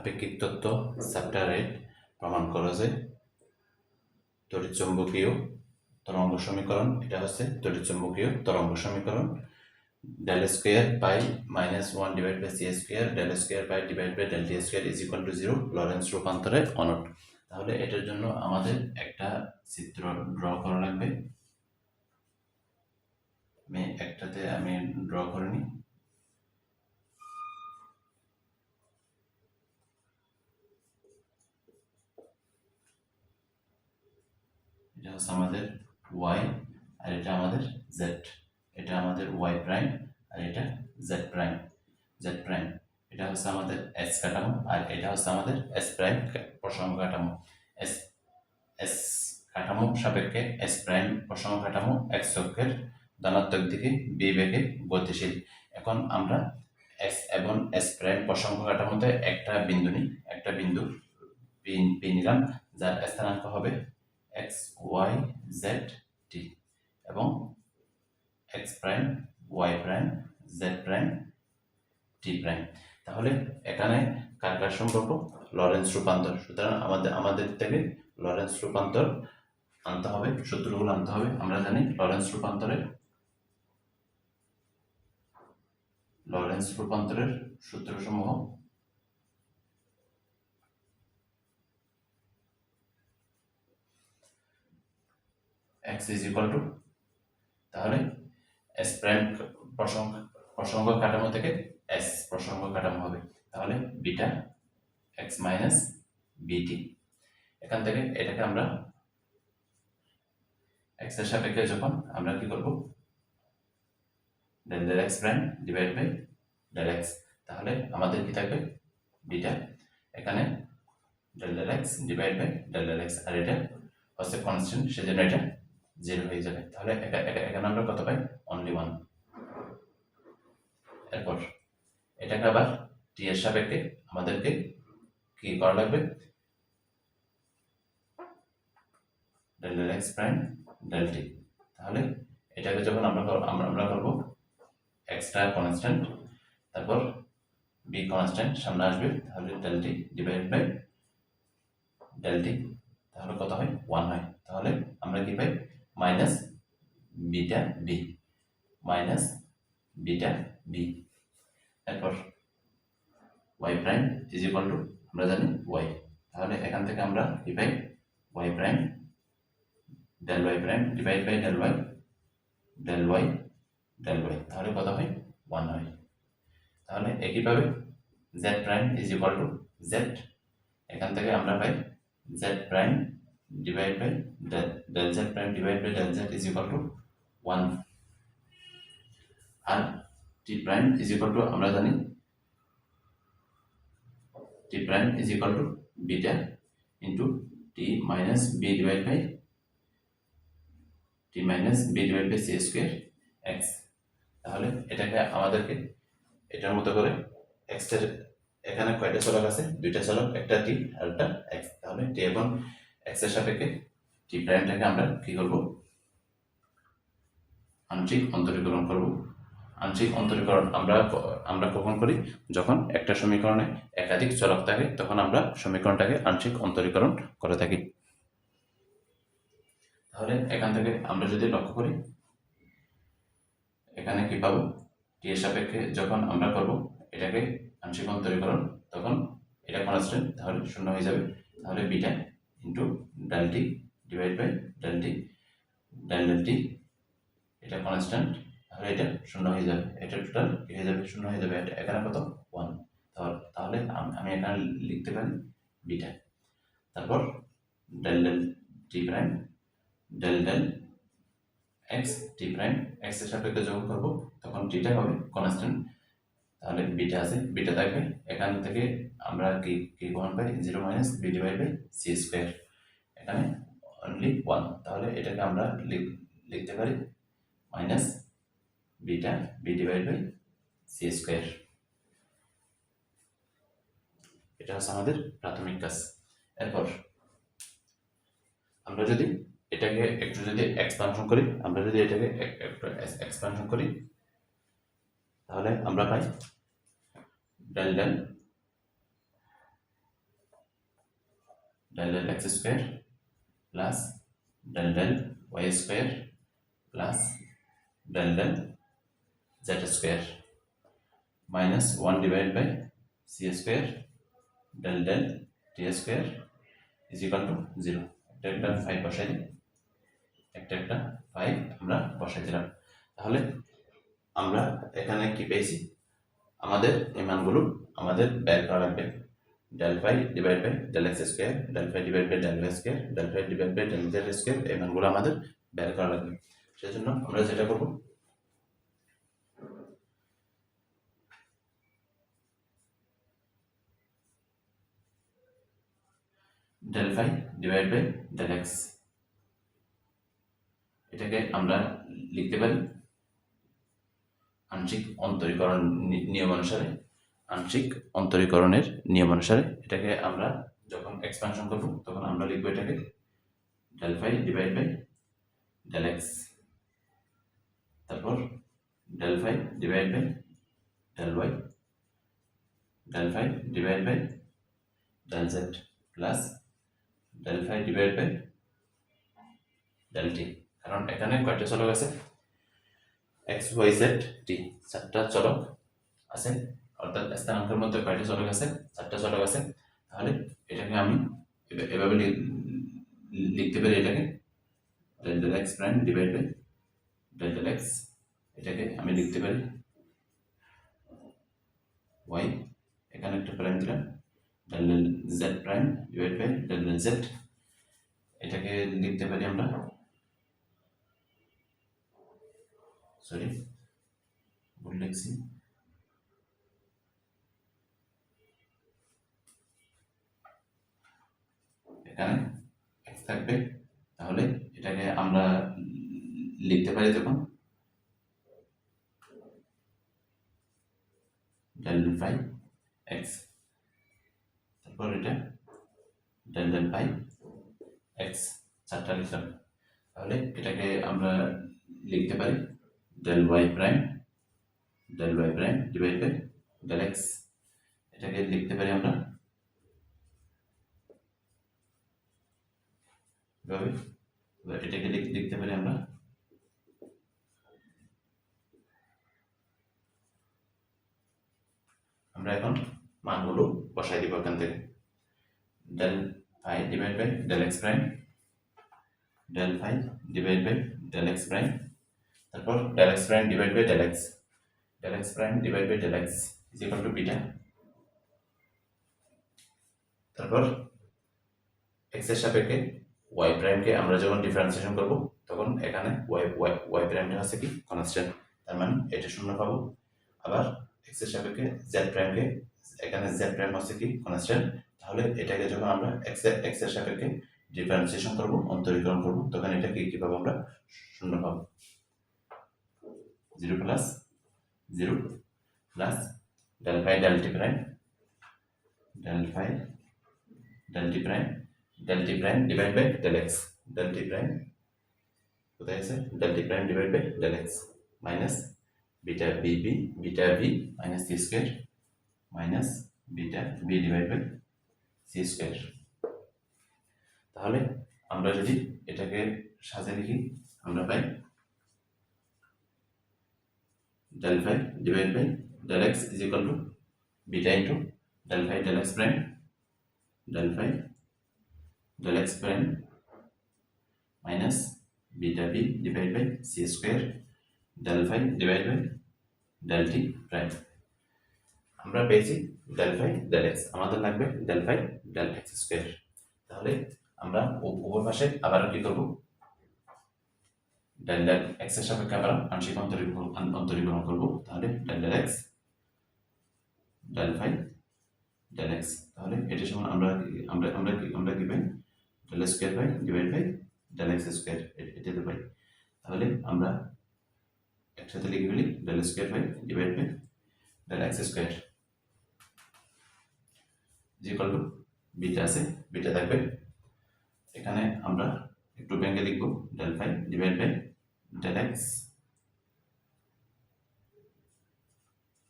আপেক্ষিক তত্ত্ব চ্যাপ্টারে প্রমাণ করা যায়। তড়িৎচুম্বকীয় তরঙ্গ সমীকরণ, এটা হচ্ছে তড়িৎচুম্বকীয় তরঙ্গ সমীকরণ। Del square by minus one divide by c square del square by divide by del t square is equal to zero Lorentz রূপান্তরে অনট। তাহলে এটার জন্য আমাদের একটা চিত্র ড্র করা লাগবে। আমি একটাতে আমি ড্র করে নিই। এটা হচ্ছে আমাদের ওয়াই আর এটা আমাদের জেড এটা আমাদের ওয়াই প্রাইম আর এটা জেড প্রাইম জেড প্রাইম এটা হচ্ছে আমাদের এস কাঠামো, আর এটা হচ্ছে আমাদের এস প্রাইম প্রসঙ্গ কাঠামো। এস এস কাঠামো সাপেক্ষে এস প্রাইম প্রসঙ্গ কাঠামো এক্স অক্ষের ধনাত্মক দিকে বি বেগে গতিশীল। এখন আমরা এস এবং এস প্রাইম প্রসঙ্গ কাঠামোতে একটা বিন্দু নিই, একটা বিন্দু পি নিলাম, যার স্থানাঙ্ক হবে এক্স ওয়াই জেড টি এবং x prime y prime z prime t prime তাহলে এখানে কার কার সম্পর্ক লরেন্স রূপান্তর। সুতরাং আমাদের আমাদের থেকে লরেন্স রূপান্তর আনতে হবে, সূত্রগুলো আনতে হবে। আমরা জানি লরেন্স রূপান্তরের লরেন্স রূপান্তরের সূত্রসমূহ x is equal to, তাহলে s প্রাইম প্রসঙ্গ প্রসঙ্গ কাঠামো থেকে s প্রসঙ্গ কাঠামো হবে। তাহলে বিটা x মাইনাস বিটি এখান থেকে এটাকে আমরা x এর সাপেক্ষে যখন আমরা কি করব? Del del x prime divide by del x তাহলে আমাদের কি থাকবে? বিটা। এখানে del del x divide by del del x আর এটা হচ্ছে কনস্ট্যান্ট সেজন্য এটা জিরো হয়ে যাবে। তাহলে এখানে আমরা কত পাই? অনলি ওয়ান এরপর, এটাকে আবার টি এর সাপেক্ষে আমাদেরকে কি করা লাগবে? Del x prime del t তাহলে এটাকে যখন আমরা আমরা করব এক্সট্রা কনস্ট্যান্ট তারপর বি কনস্ট্যান্ট সামনে আসবে, তাহলে del t divide by del t তাহলে কত হয়? ওয়ান হয়। তাহলে আমরা কি পাই? Minus beta b minus beta b এরপর y prime is equal to আমরা জানি ওয়াই তাহলে এখান থেকে আমরা পাই y prime del y prime divide by del y del y del y তাহলে কত হয়? ওয়ান হয়। তাহলে একইভাবে z prime is equal to z এখান থেকে আমরা পাই z prime divide by del del z prime divided by del z is equal to 1 আর t prime is equal to আমরা জানি t prime is equal to beta into t minus b divided by t minus b divided by c square x তাহলে এটাকে আমাদেরকে এটার মতো করে এর এখানে কয়টা চলক আছে দুইটা চলক একটা t আর একটা x তাহলে t এবং x এর সাপেক্ষে টি প্রাইমটাকে আমরা কি করব? আংশিক অন্তরীকরণ করব। আংশিক অন্তরীকরণ আমরা আমরা কখন করি? যখন একটা সমীকরণে একাধিক চলক থাকে, তখন আমরা সমীকরণটাকে আংশিক অন্তরীকরণ করে থাকি। তাহলে এখান থেকে আমরা যদি লক্ষ্য করি, এখানে কি পাবো? টি এর সাপেক্ষে যখন আমরা করব এটাকে আংশিক অন্তরীকরণ, তখন এটা কনস্ট্যান্ট তাহলে শূন্য হয়ে যাবে। তাহলে beta into t divide by del del t এটা কনস্ট্যান্ট তাহলে এটা শূন্য হয়ে যাবে। এটা টোটাল হয়ে যাবে? শূন্য হয়ে যাবে। এটা এখানে কত? ওয়ান তাহলে আমি এখানে লিখতে পারি বিটা তারপর del del t prime del del x t prime এক্সের সাপেক্ষে যোগ করব, তখন টিটা হবে কনস্ট্যান্ট তাহলে বিটা আছে বিটা থাকবে, এখান থেকে আমরা কি কি গ্রহণ পাই? Zero minus b divide by c square এখানে অনলি ওয়ান তাহলে এটাকে আমরা লিখতে পারি minus beta b divide by c square এটা হচ্ছে আমাদের প্রাথমিক কাজ, এরপর আমরা যদি এটাকে একটু যদি এক্সপানশন করি, আমরা যদি এটাকে এক- একটু এক্সপানশন করি তাহলে আমরা পাই del del del del x square plus del del y square plus del del z square minus one divide by c square del del t square is equal to zero একটা একটা five বসাই দিই। একটা একটা five আমরা বসাই দিলাম। তাহলে আমরা এখানে কি পেয়েছি? আমাদের এই মানগুলো আমাদের বের করা লাগবে। Del divide by del x square del phi divide by del y square del phi divide by del z square এই মানগুলো আমাদের বের করা লাগবে। সেই জন্য আমরা যেটা করব del phi divide by del x এটাকে আমরা লিখতে পারি আংশিক অন্তরীকরণ নিয়ম অনুসারে আংশিক অন্তরীকরণের নিয়ম অনুসারে এটাকে আমরা যখন এক্সপানশন করব, তখন আমরা লিখব এটাকে del phi divide by del x তারপর del phi divide by del y del phi divide by del z plus del phi divide by del t কারণ এখানে কয়টা চলক আছে? এক্স ওয়াই জেড টি চারটা চলক আছে। অর্থাৎ স্থানাঙ্কের মধ্যে কয়টা চলক আছে, চারটা চলক আছে। তাহলে এটাকে আমি এভা- এভাবে লিখতে পারি এটাকে। Del del x prime divide by del del x এটাকে আমি লিখতে পারি। ওয়াই এখানে একটা প্রাইম দিলাম। Del del z prime divide by del del z এটাকে লিখতে পারি আমরা। সরি, ভুল লিখছি। এখানে এক্স থাকবে, তাহলে এটাকে আমরা লিখতে পারি তখন। ডেল ফাই এক্স তারপর এটা ডেল ডেল ফাই এক্স চারটা লিখলাম। তাহলে এটাকে আমরা লিখতে পারি। Del y prime del y prime divide by del x এটাকে লিখতে পারি আমরা? এটাকে লিখ- লিখতে পারি আমরা? আমরা এখন মানগুলো বসাই দিব এখান থেকে। Del phi divide by del x prime del phi divide by del x prime তারপর del x prime divide by del x del x prime divide by del x is equal to beta তারপর এক্সের সাপেক্ষে Y প্রাইমকে আমরা যখন differentiation করব, তখন এখানে Y Y Y প্রাইমটা হচ্ছে কি? কনস্ট্যান্ট তার মানে এটা শূন্য পাবো। আবার এক্সের সাপেক্ষে জেড প্রাইমকে এখানে জেড প্রাইম হচ্ছে কি? কনস্ট্যান্ট তাহলে এটাকে যখন আমরা এক্সের এক্সের সাপেক্ষে ডিফারেন্সিয়েশন করব, অন্তরীকরণ করব, তখন এটাকে কি পাবো আমরা? শূন্য পাবো। Zero plus zero plus del phi del t prime, del phi del t prime, del t prime divide by del x, del t prime কোথায় আছে? Del t prime divide by del x minus beta b b, beta b minus c square minus beta b divide by c square. তাহলে আমরা যদি এটাকে সাজে লিখি আমরা পাই del phi divided by del x is equal to beta into del phi del x prime del phi del x prime minus beta b divided by c square del phi divided by del t prime আমরা পেয়েছি del phi del x আমাদের লাগবে del phi del x square তাহলে আমরা উ- উভয় পাশে আবার কি করব ডেল ডেল এক্সের সাপেক্ষে আমরা আংশিক অন্তরীকরণ অন্তরীকরণ করব। তাহলে del del x del phi del x তাহলে এটি সমান আমরা আমরা আমরা আমরা কি পাই? Del square by divide by del x square এটা তো পাই। তাহলে আমরা একসাথে লিখে ফেলি del square by divide by del x square equal to beta আছে, বিটা থাকবে। এখানে আমরা একটু ব্যাঙ্কে লিখব del phi divide by del x.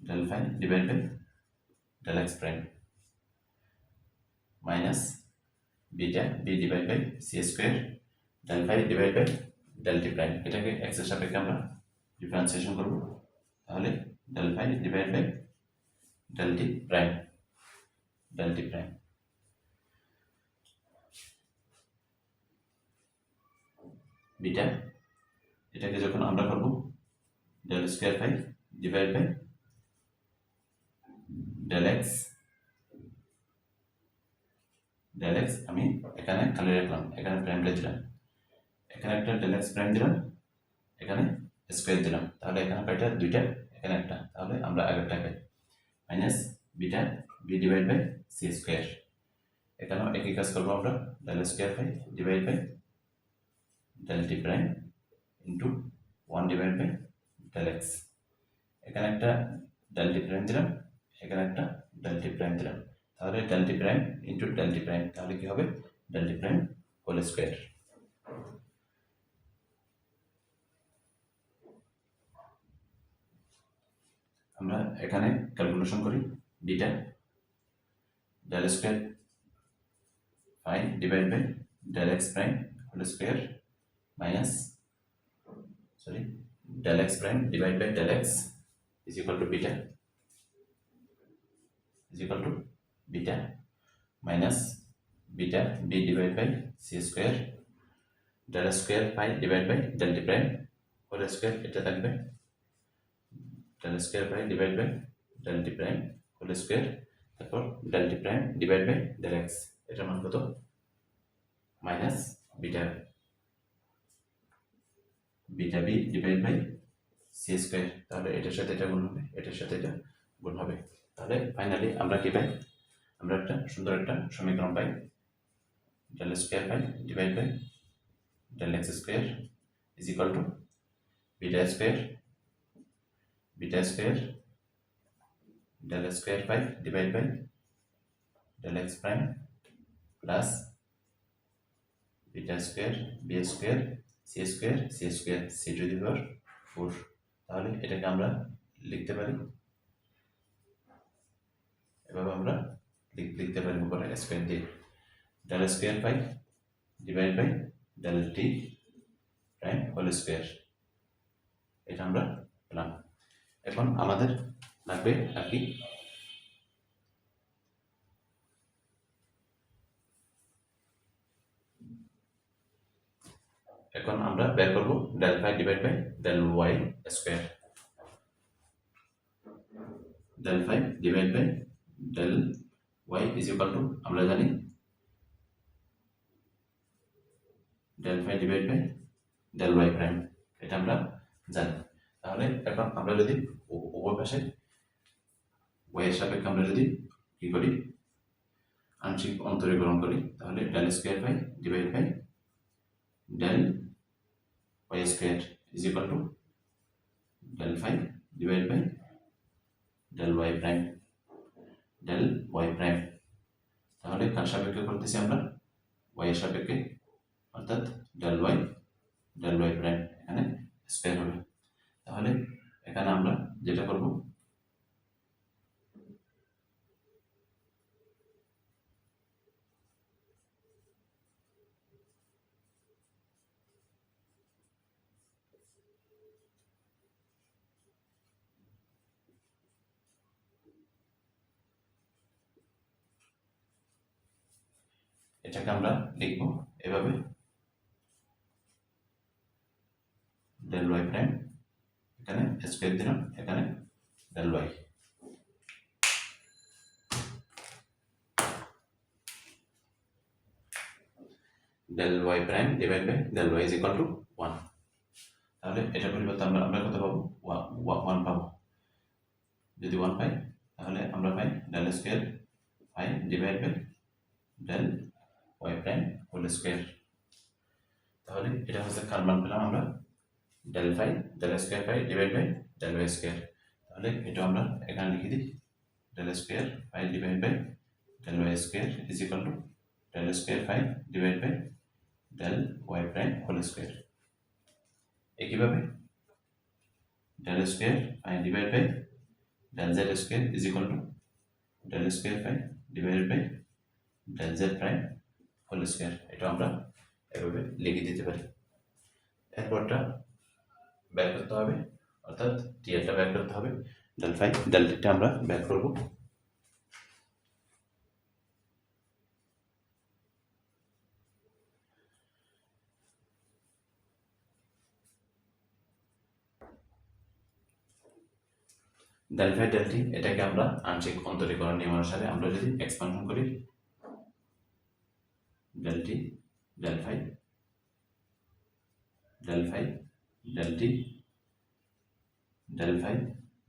Del phi, divided by del x prime. Minus beta b divide by c square del phi divide by del t prime এটাকে এক্সের সাপেক্ষে আমরা ডিফারেন্সিয়েশন করব। তাহলে del phi divide by del t prime del t prime beta এটাকে যখন আমরা করব del square phi divide by del x del x আমি এখানে খালি রাখলাম, এখানে প্রাইমটা দিলাম, এখানে একটা ডেল এক্স প্রাইম দিলাম, এখানে স্কোয়ার দিলাম, তাহলে এখানে কয়টা দুইটা, এখানে একটা, তাহলে আমরা আগেরটা পাই minus beta b divide by c square এখানেও একই কাজ করব আমরা del square by divide by del t prime into one divide by del x এখানে একটা ডেল টি প্রাইম দিলাম, এখানে একটা ডেল টি প্রাইম দিলাম। তাহলে del t prime into del t prime তাহলে কি হবে? Del t prime whole square আমরা এখানে ক্যালকুলেশন করি beta del square phi divide by del x prime whole square minus sorry del x prime divide by del x is equal to beta is equal to beta minus beta b divided by c square del square pi divided by del t prime whole square এটা থাকবে del square pi divided by del t prime whole square তারপর del t prime divided by del x এটার মান কত minus beta beta b divide by c square. তাহলে এটার সাথে এটা গুণ হবে, এটার সাথে এটা গুণ হবে। তাহলে ফাইনালি আমরা কি পাই? আমরা একটা সুন্দর একটা সমীকরণ পাই। Del square pi divide by del x square is equal to beta square beta square del square pi divide by del x prime plus beta square b square c square c square c to the power four তাহলে এটাকে আমরা লিখতে পারি। এভাবে আমরা লিখ- লিখতে পারি উপরে স্কোয়ার দিয়ে। Del square pi divide by del t prime whole square এটা আমরা পেলাম। এখন আমাদের লাগবে আর কি এখন আমরা বের করব del phi divide by del y square del phi divide by del y is equal to আমরা জানি del phi divide by del y prime এটা আমরা জানি। তাহলে এখন আমরা যদি উভয় পাশে ওয়াই এর সাপেক্ষে আমরা যদি কি করি, আংশিক অন্তরীকরণ করি, তাহলে del square by divide by del y square is equal to del phi divided by del y prime del y prime তাহলে কার সাপেক্ষে করতেছি আমরা y এর সাপেক্ষে অর্থাৎ del y del y prime এখানে স্কয়ার হবে তাহলে এখানে আমরা যেটা করব এটাকে আমরা লিখব এভাবে। ডেল y প্রাইম এখানে স্কয়ার দিলাম, এখানে del y del y prime divide by del y is equal to 1 তাহলে এটা পরিবর্তে আমরা আমরা কত পাবো? ওয়ান পাবো। যদি ওয়ান পাই, তাহলে আমরা পাই del square pi divide by del y prime whole square তাহলে এটা হচ্ছে কার মান পেলাম আমরা? Del phi del square phi divide by del y square তাহলে এটা আমরা এখানে লিখে দিই। Del square phi divide by del y square is equal to del square phi divide by del y prime whole square একইভাবে del square phi divide by del z square is equal to del square phi divide by del z prime whole square এটা আমরা এভাবে লিখে দিতে পারি। এরপরটা বের করতে হবে, অর্থাৎ টিয়ারটা বের করতে হবে। ডেল ফাই ডেল টিটা আমরা বের করব। ডেল ফাই ডেল টি, এটাকে আমরা আংশিক অন্তরীকরণ নিয়ম অনুসারে আমরা যদি এক্সপানশন করি del t del phi del phi del t del phi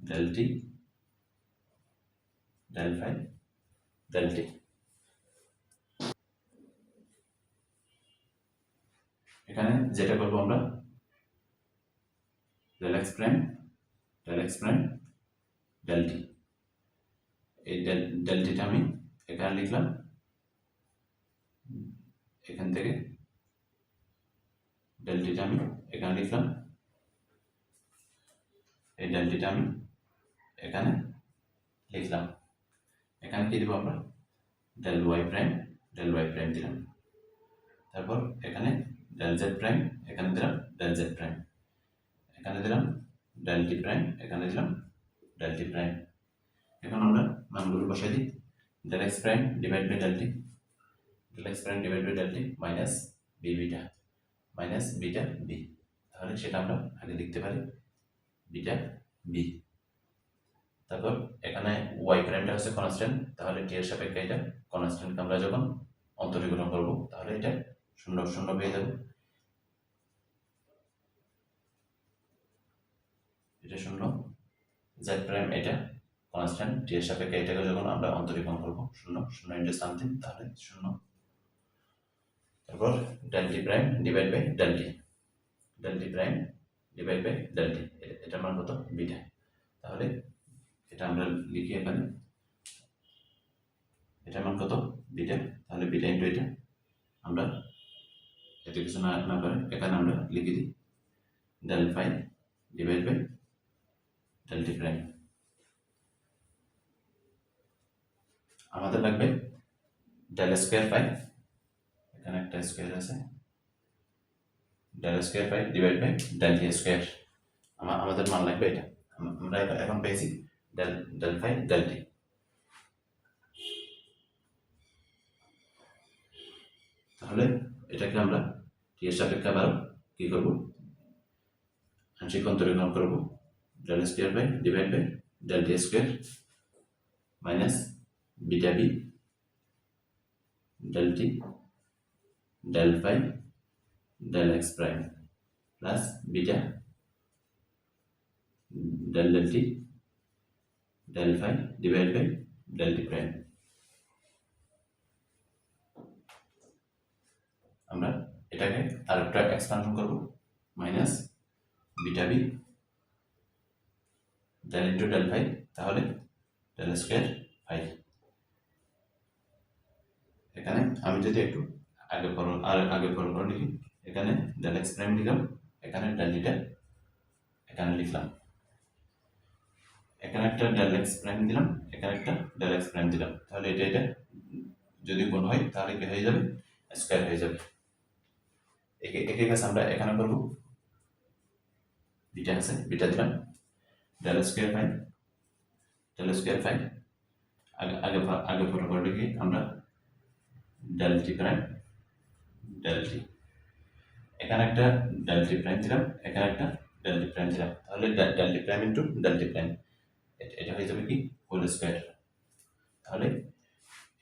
del t del phi del t এখানে যেটা করব আমরা? Del x prime del x prime del t এই ডেল ডেল টিটা আমি এখানে লিখলাম। এখান থেকে ডেল টিটা আমি এখানে লিখলাম। এই ডেল টিটা আমি এখানে লিখলাম। এখানে কি দেবো আমরা? Del y prime del y prime দিলাম। তারপর এখানে ডেল জেড প্রাইম এখানে দিলাম ডেল জেড প্রাইম এখানে দিলাম ডেল টি প্রাইম এখানে দিলাম ডেল টি প্রাইম এখন আমরা মানগুলো বসাই দিই। Del x prime divide by del t x prime divide by del t minus b beta minus beta b তাহলে সেটা আমরা আগে লিখতে পারি বিটা বি তারপর এখানে ওয়াই প্রাইমটা হচ্ছে কনস্ট্যান্ট তাহলে টি এর সাপেক্ষে এটা কনস্ট্যান্টকে আমরা যখন অন্তরীকরণ করব, তাহলে এটা শূন্য শূন্য পেয়ে যাবে। এটা শূন্য জেড প্রাইম এটা কনস্ট্যান্ট টি এর সাপেক্ষে এটাকে যখন আমরা অন্তরীকরণ করব, শূন্য শূন্য ইন্টু সামথিং তাহলে শূন্য। তারপর del t prime divide by del t del t prime divide by del t এটার মান কত? বিটা। তাহলে এটা আমরা লিখি এখানে। এটা মান কত? বিটা। তাহলে বিটা ইন্টু এটা। আমরা এত কিছু না না করে এখানে আমরা লিখে দিই। Del phi divide by del t prime আমাদের লাগবে ডেল স্কোয়ার ফাই এখানে একটা স্কোয়ার আছে। Del square by divide by del square আমাদের মান লাগবে এটা। আমরা এখন পেয়েছি del del phi del t তাহলে এটাকে আমরা টি এর সাপেক্ষে আবার কি করব? আংশিক অন্তরীকরণ করব। Del square by divide by del t square minus beta b del t del phi, del x prime plus beta, del del t, del phi divided by del t prime. আমরা এটাকে আরেকটা এক্সপানশন করব minus beta B del into del phi তাহলে del square phi এখানে আমি যদি একটু আগে পর আর আগে করে লিখি এখানে ডেল এক্স প্রাইম লিখলাম, এখানে ডেল ডিটা এখানে লিখলাম। এখানে একটা ডেল এক্স প্রাইম দিলাম, এখানে একটা ডেল এক্স প্রাইম দিলাম। তাহলে এটা এটা যদি গুণ হয়, তাহলে কি হয়ে যাবে? স্কোয়ার হয়ে যাবে। একে একে কাছে আমরা এখানে করব। বিটা আছে বিটা দিলাম। Del square five del square five আগে আগে আগে পর করে লিখি আমরা। Del t prime del t এখানে একটা ডেল টি প্রাইম দিলাম এখানে একটা ডেল টি প্রাইম দিলাম তাহলে del t prime into del t prime এটা হয়ে যাবে কি? হোল স্কোয়ার তাহলে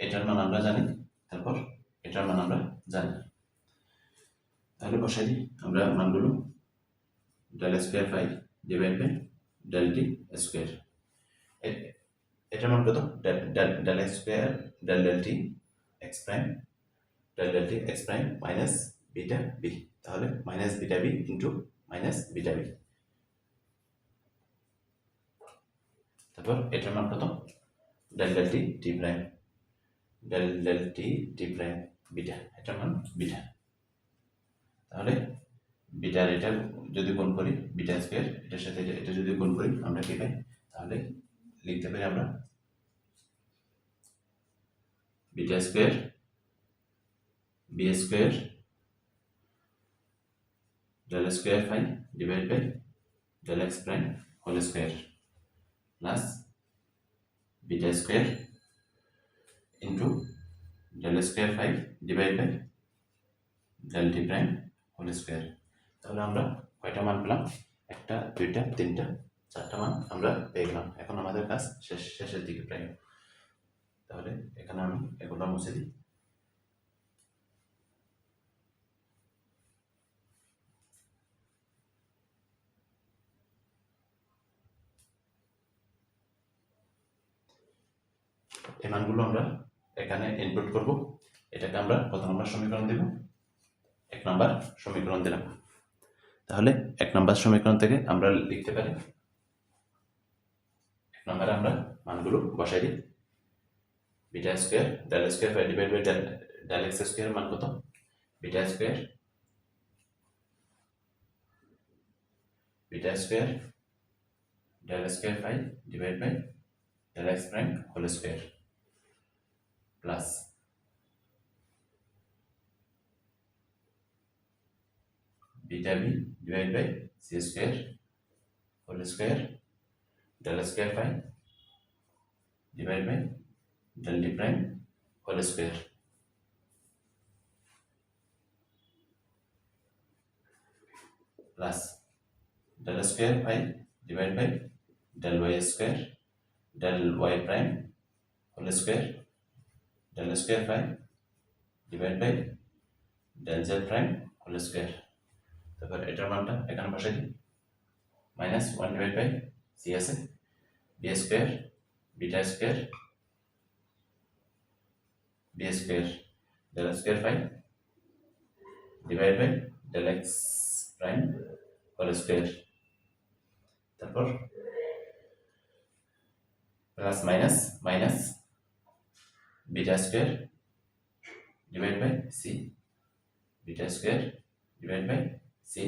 এটার মান আমরা জানি, তারপর এটার মান আমরা জানি। তাহলে বসাই দিই, আমরা মানগুলো del square five divide by del square এটার মান কত? Del square del del t x prime del del t x prime minus beta b তাহলে minus beta b into minus beta b তারপর এটার মান কত? Del del t t prime del del t t prime beta এটার মান beta তাহলে bitter এটা যদি গুণ করি বিটা স্কোয়ার এটার সাথে এটা যদি গুণ করি, আমরা কি পাই? তাহলে লিখতে পারি আমরা beta square b square del square phi divide by del x prime whole square plus beta square into del square five divide by del t prime whole square তাহলে আমরা কয়টা মান পেলাম? একটা, দুইটা, তিনটা, চারটা মান আমরা পেয়ে গেলাম। এখন আমাদের কাজ শেষ, শেষের দিকে প্রায়। তাহলে এখানে আমি এগুলো মুছে দিই। এই মানগুলো আমরা এখানে ইনপুট করব। এটাকে আমরা কত নম্বর সমীকরণ দেব। এক নম্বর সমীকরণ দিলাম। তাহলে এক নম্বর সমীকরণ থেকে আমরা লিখতে পারি। এক নম্বরে আমরা মানগুলো বসাই দিই। Beta square del square five divide by del del x square মান কত? Beta square beta square del square five divide by del x prime whole square. plus beta b divided by c square whole square del square phi divided by del d prime whole square plus del square phi divided by del y square del y prime whole square del square phi divided by del z prime whole square. তারপর এটার মানটা এখানে বসাই দিই। Minus one divide by c আছে b square beta square b square del square five divide by del x prime whole square তারপর plus minus minus beta square divide by c beta square divide by c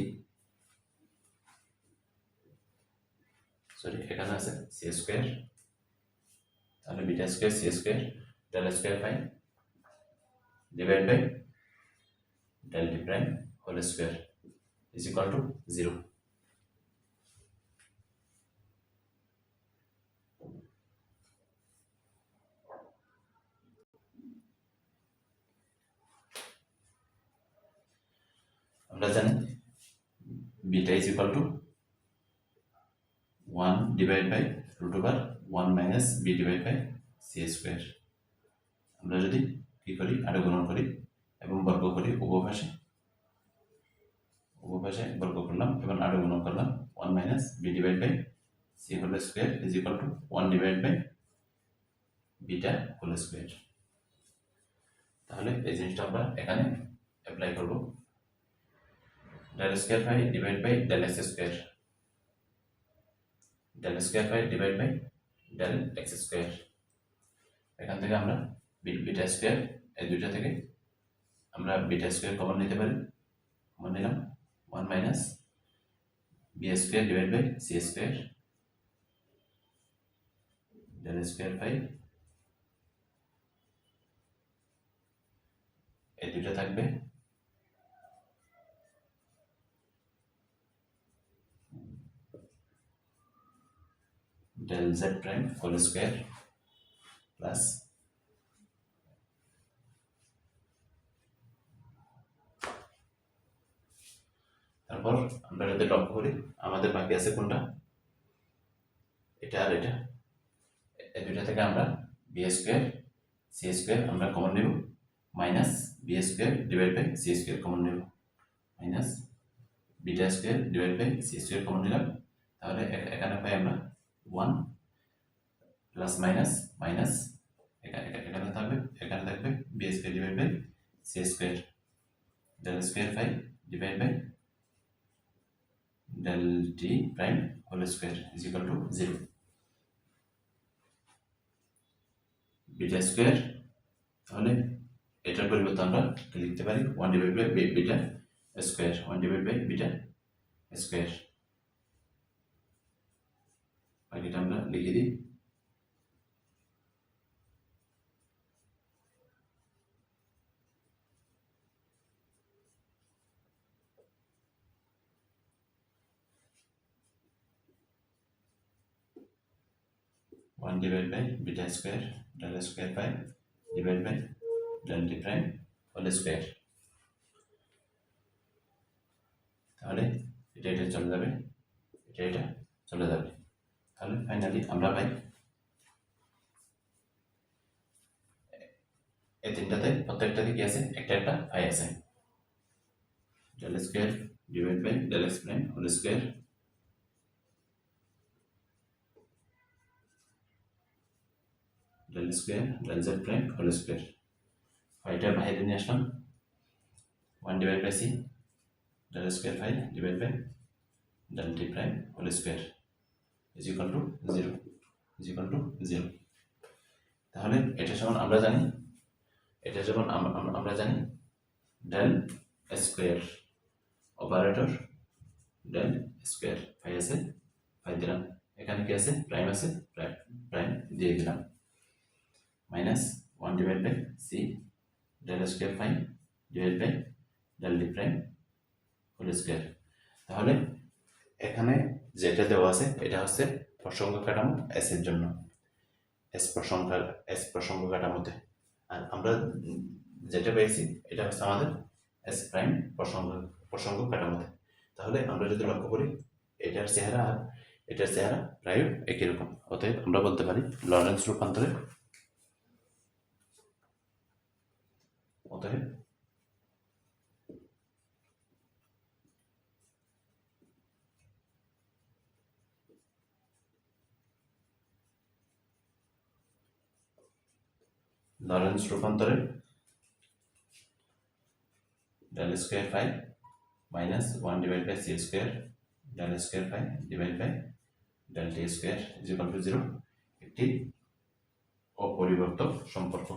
sorry এখানে আছে C square তাহলে beta square c square del square five divide by del t prime whole square is equal to zero আমরা জানি beta is equal to 1 divided by root over 1 minus b divided by c square আমরা যদি কি করি, আরও গুণন করি এবং বর্গ করি উপপাশে উপপাশে বর্গ করলাম এবং আরও গুণন করলাম one minus b divide by c whole square is equal to one divide by beta whole square তাহলে এই জিনিসটা আমরা এখানে অ্যাপ্লাই করব। Del square phi divided by del x square. Del square phi divided by del x square. এখান থেকে আমরা beta square এই দুইটা থেকে আমরা বিটা স্কোয়ার কমন নিতে পারি। কমন নিলাম one minus b square divide by c square del square five এই দুইটা থাকবে del z prime whole square plus তারপর আমরা যদি লক্ষ্য করি। আমাদের বাকি আছে কোনটা? এটা আর এটা। এই থেকে আমরা বি স্কোয়ার সি স্কোয়ার আমরা কমন নেব। Minus b square divide by c square common নেব। Minus beta square divide by c square common নিলাম। তাহলে এখানে পাই আমরা ওয়ান প্লাস মাইনাস মাইনাস এখানে এখানে থাকবে এখানে থাকবে b square divide by c square del square five divide by del t prime whole square is equal to zero beta square তাহলে এটার পরিবর্তে আমরা লিখতে পারি? One divide by beta square one divide by beta square বাকিটা আমরা one divide by beta square del square by divide by del prime whole square তাহলে এটা এটা চলে যাবে, এটা এটা চলে যাবে। তাহলে ফাইনালি আমরা পাই এই তিনটাতে প্রত্যেকটাতে কি আছে, একটা একটা ফাই আছে। Del square divide by del x prime whole square del square del z prime whole square fighter বাইরে নিয়ে আসলাম। One divide by C del square phi divide by del t prime whole square is equal to zero is equal to zero তাহলে এটা যেমন আমরা জানি, এটা আম- আমরা জানি del square operator del square phi আছে ফাই দিলাম। এখানে কি আছে? প্রাইম আছে প্রাইম দিয়ে দিলাম। Minus one divide by C del square phi divide by del D prime whole square তাহলে এখানে যেটা দেওয়া আছে, এটা হচ্ছে প্রসঙ্গ কাঠামো এস এর জন্য। এস প্রসঙ্গ এস প্রসঙ্গ কাঠামোতে। আর আমরা যেটা পেয়েছি, এটা হচ্ছে আমাদের এস প্রাইম প্রসঙ্গ প্রসঙ্গ কাঠামোতে। তাহলে আমরা যদি লক্ষ্য করি, এটার চেহারা আর এটার চেহারা প্রায় একই রকম। অতএব আমরা বলতে পারি লরেন্স রূপান্তরে। অতএব Lorentz রূপান্তরে del square phi minus one divide by c square del square phi divide by del t square is equal to zero একটি অপরিবর্তক সম্পর্ক।